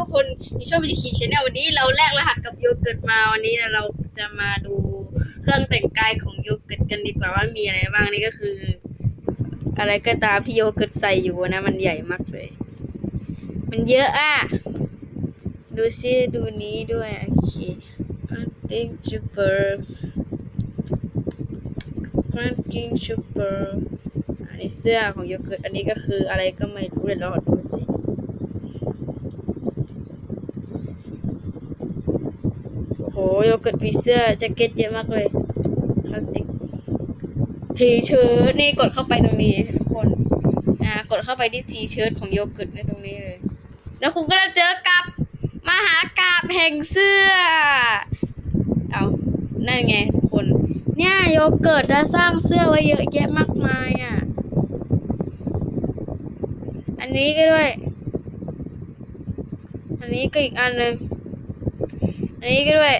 ทุกคนในช่องวิจิคีชแนลวันนี้เราแลกรหัสกับโยเกิร์ตมาวันนี้เราจะมาดูเครื่องแต่งกายของโยเกิร์ตกันดีกว่าว่ามีอะไรบ้างนี่ก็คือ อะไรก็ตามที่โยเกิร์ตใส่อยู่นะมันใหญ่มากเลย มันเยอะอะ ดูซิดูนี้ด้วยโอเค Hunting Super Hunting Super อันนี้เสื้อของโยเกิร์ตอันนี้ก็คืออะไรก็ไม่รู้เลยเราขอดูสิ โอ้โหโยเกิร์ตมีเสื้อแจ็คเก็ตเยอะมากเลยคลาสสิกทีเชิ้ตนี่กดเข้าไปตรงนี้ทุกคนอ่ากดเข้าไปที่ทีเชิ้ตของโยเกิร์ตในตรงนี้เลย แล้วคุณก็จะเจอกับมหากาบแห่งเสื้อ เอานั่นไงทุกคน เนี่ยโยเกิร์ตจะสร้างเสื้อไว้เยอะแยะมากมายอะ อันนี้ก็ด้วย อันนี้ก็อีกอันหนึ่งอันนี้ก็ด้วย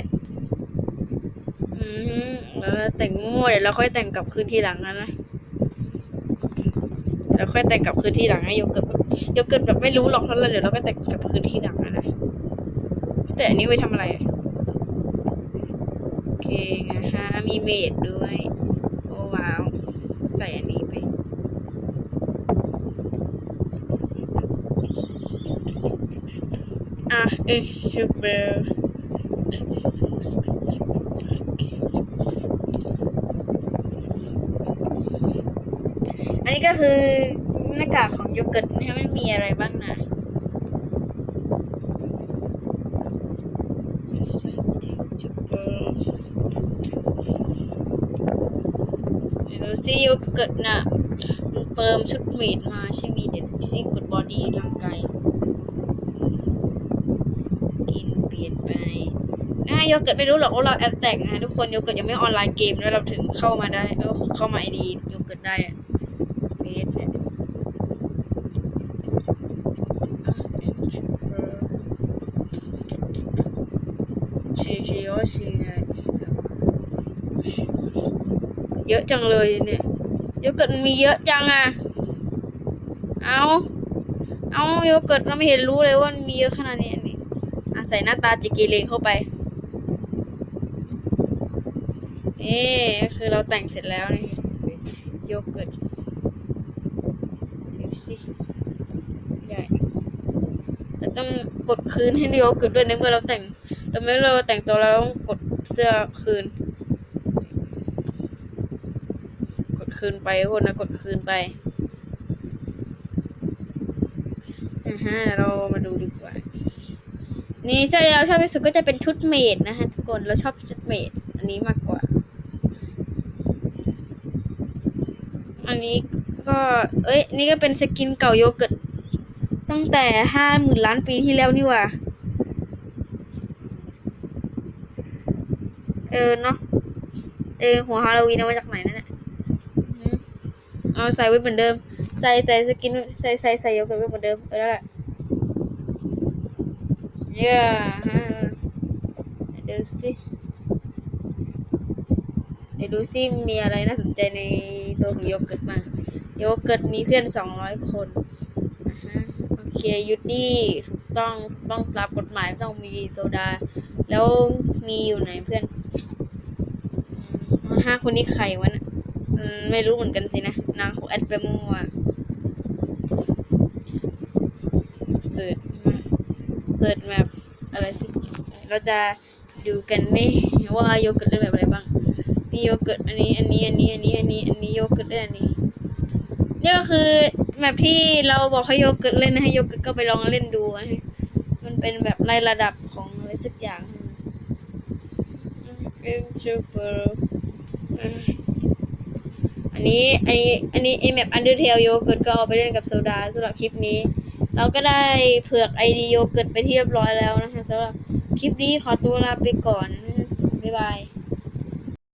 แล้วแต่งมั่วเดี๋ยวเราค่อยแต่งกลับคืนทีหลังนะนะเราค่อยแต่งกลับคืนทีหลังให้โยเกิร์ตโยเกิร์ตแบบไม่รู้หรอกเท่านั้นเดี๋ยวเราก็แต่งกลับคืนทีหลังนะนะแต่อันนี้ไว้ทำอะไรโอเคนะฮะมีเมดด้วยโอ้ว้าวใส่อันนี้ไปอะเอ็กซ์ชูเบอร์ อั นี้ก็คือหน้ากากของโยเกิร์ตนะคะมันมีอะไรบ้างนะเดี๋ยวดูซิโยเกิร์ตน่ะมันเติมชุดเมดมาใช่ไหมเดี๋ยวดูซิกดบอดี้ร่างกายกินเปลี่ยนไปนะโยเกิร์ตไม่รู้หรอกว่าเราแอบแต่งนะทุกคนโยเกิร์ตยังไม่ออนไลน์เกมแล้วเราถึงเข้ามาได้ก็คือเข้ามาไอดีโยเกิร์ตได้ เฟสเนี่ยชีชีโอชีเนี่ยเยอะจังเลยเนี่ยโยเกิร์ตมีเยอะจังอะ เอาเอาโยเกิร์ตเราไม่เห็นรู้เลยว่ามันมีเยอะขนาดนี้นี่อะใส่หน้าตาจิกิเลเข้าไปนี่คือเราแต่งเสร็จแล้วนี่โยเกิร์ต สิใหญ่เราต้องกดคืนให้โยเกิร์ตด้วยในเมื่อเราแต่งเราไม่เราแต่งตัวเราต้องกดเสื้อคืน กดคืนไปคนนะกดคืนไปอ่าฮะเดี๋ยวเรามาดูดีกว่า นี่เสื้อที่เราชอบที่สุดก็จะเป็นชุดเมดนะฮะทุกคนเราชอบชุดเมดอันนี้มากกว่า อันนี้ ก็ เอ้ย นี่ก็เป็นสกินเก่าโยเกิร์ตตั้งแต่ห้าหมื่นล้านปีที่แล้วนี่ว่า เออเนาะ เออ หัวฮาโลวีนเอามาจากไหนนั่นแหละเอาใส่ไว้เหมือนเดิม ใส่ใส่สกินใส่ใส่ใส่โยเกิร์ตไว้เหมือนเดิมเออแล้วแหละเย้เดี๋ยวดูสิเดี๋ยวดูสิมีอะไรน่าสนใจในตัวของโยเกิร์ตบ้าง โยเกิร์ตมีเพื่อนสองร้อยคนโอเคยุดดี้ถูกต้องต้องรับกฎหมายต้องมีโซดา แล้วมีอยู่ไหนเพื่อนห้าคนนี้ใครวะน่ะไม่รู้เหมือนกันสินะ นางเขาแอดไปมั่วเสิร์ชมาเสิร์ชแบบอะไรสิ เราจะดูกันนี่ว่าโยเกิร์ตเล่นแบบอะไรบ้างนี่โยเกิร์ตอันนี้ อันนี้ อันนี้ อันนี้ อันนี้ อันนี้โยเกิร์ตเล่นอันนี้ นี่ก็คือแบบที่เราบอกให้โยเกิร์ตเล่นนะให้โยเกิร์ตก็ไปลองเล่นดูนะฮะมันเป็นแบบไล่ระดับของอะไรสักอย่างเป็นซูเปอร์อันนี้อันนี้อันนี้ไอแมปอันเดอร์เทลโยเกิร์ตก็เอาไปเล่นกับโซดาสำหรับคลิปนี้ เราก็ได้เผือกไอดีโยเกิร์ตไปที่เรียบร้อยแล้วนะคะสำหรับคลิปนี้ขอตัวลาไปก่อน บ๊ายบาย